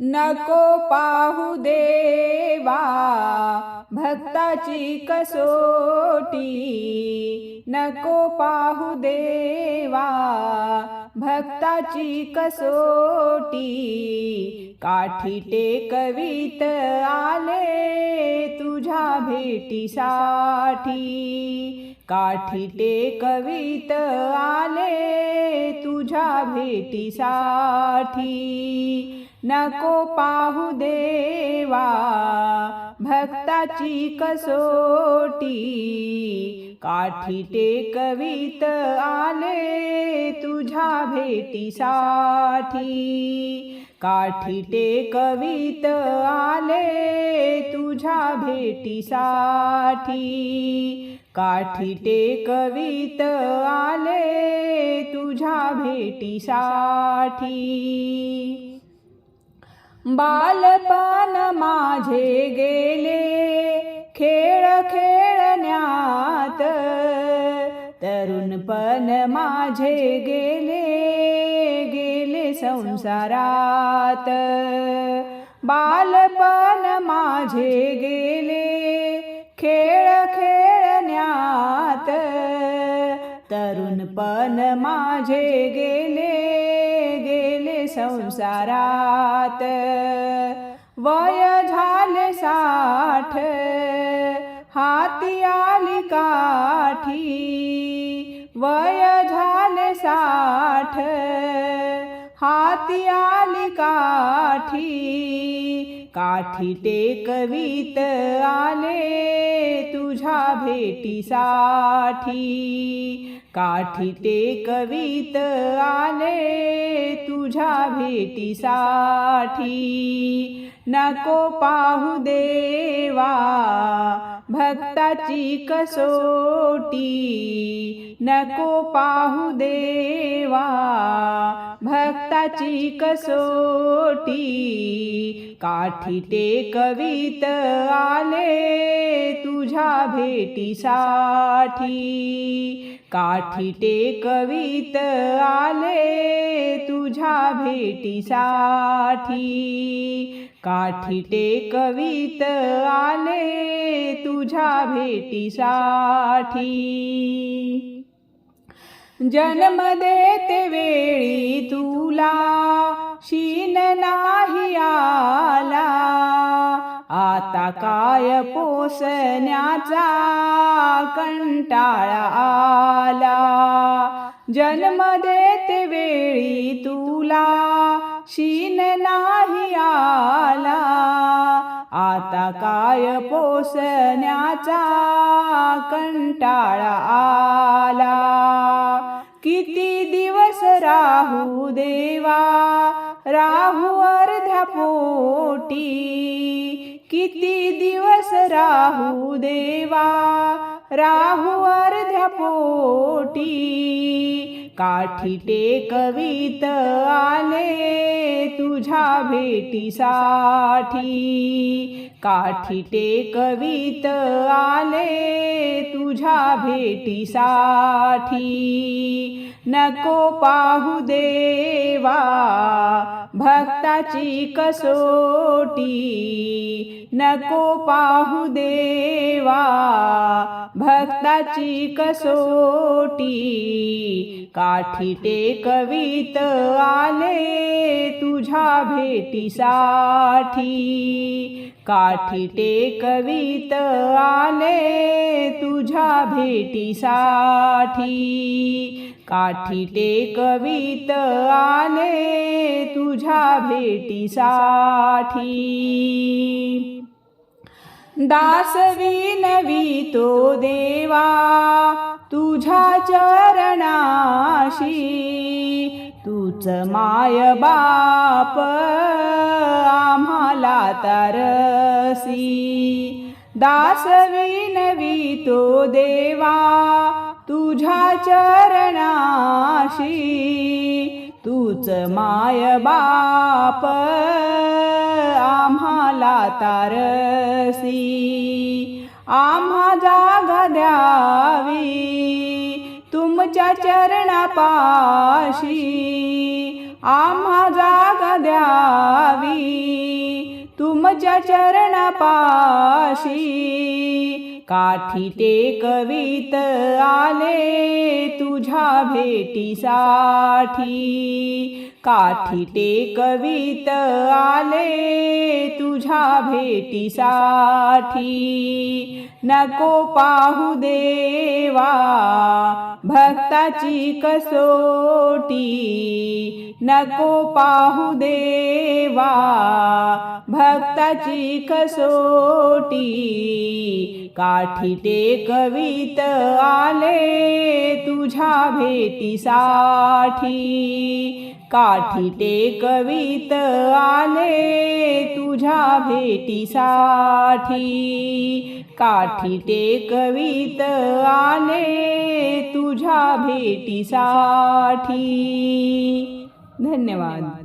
नको पाहू देवा भक्ताची कसोटी. नको पाहू देवा भक्ताची कसोटी. काठी टेकवीत आले तुझ्या भेटीसाठी. काठी टेकवीत आले तुझ्या भेटीसाठी. नको पाहू देवा भक्ताची कसोटी. काठी टेकवीत आले तुझ्या भेटीसाठी. काठी टेकवीत आले तुझ्या भेटीसाठी. काठी टेकवीत आले तुझ्या भेटीसाठी. बालपण माझे गेले खेळ खेळण्यात. तरुणपण माझे गेले गेले संसारात. बालपण माझे गेले खेळ खेळण्यात. तरुणपण माझे गेले गेले संसारात. वय झाले साठ हाती आली काठी. वय झाले साठ हाती आली काठी. काठी टेकवीत आले तुझ्या भेटीसाठी. काठी टेकवीत आले तुझ्या भेटीसाठी. नको पाहू देवा भक्ताची कसोटी. नको पाहू देवा भक्ताची कसोटी. काठी टेकवीत आले तुझ्या भेटीसाठी. काठी टेकवीत आले तुझ्या भेटीसाठी. काठी टेकवीत आले तुझ्या भेटीसाठी. जन्म देते वेळी तुला शीन नाही आला. आता काय पोसण्याचा कंटाळा आला. जन्म देते वेळी तुला शीन आता काय पोसण्याचा कंटाळा आला. किती दिवस राहू देवा राहू अर्ध्या पोटी. किती दिवस राहू देवा राहू अर्ध्या पोटी काठी टेकवीत आले तुझ्या भेटीसाठी. काठी टेकवीत आले तुझ्या भेटीसाठी. नको पाहू देवा भक्ताची कसोटी. नको पाहू देवा भक्ताची कसोटी. काठी टेकवीत आले तुझ्या भेटीसाठी. काठी टेकवीत आले तुझ्या भेटीसाठी. काठी टेकवीत आले तुझ्या भेटीसाठी. दासवी नवी तो देवा तुझ्या चरणाशी तूच माय बाप आम्हाला तरसी. दासवी नवी तो देवा तुझ्या चरणा तूच माय बाप आम्हाला तारसी आम्हा जागा द्यावी तुमच्या चरणापाशी आम्हा जागा द्यावी तुमच्या चरणपाशी काठी टेकवीत आले तुझ्या भेटीसाठी. काठी टेकवीत आले तुझ्या भेटीसाठी. नको पाहू देवा भक्ताची कसोटी. नको पाहू देवा भक्ताची कसोटी. काठी कवित आले तुझ्या भेटीसाठी. काठी कवित आले तुझ्या भेटीसाठी. काठी टेकवीत आले तुझ्या भेटीसाठी. धन्यवाद.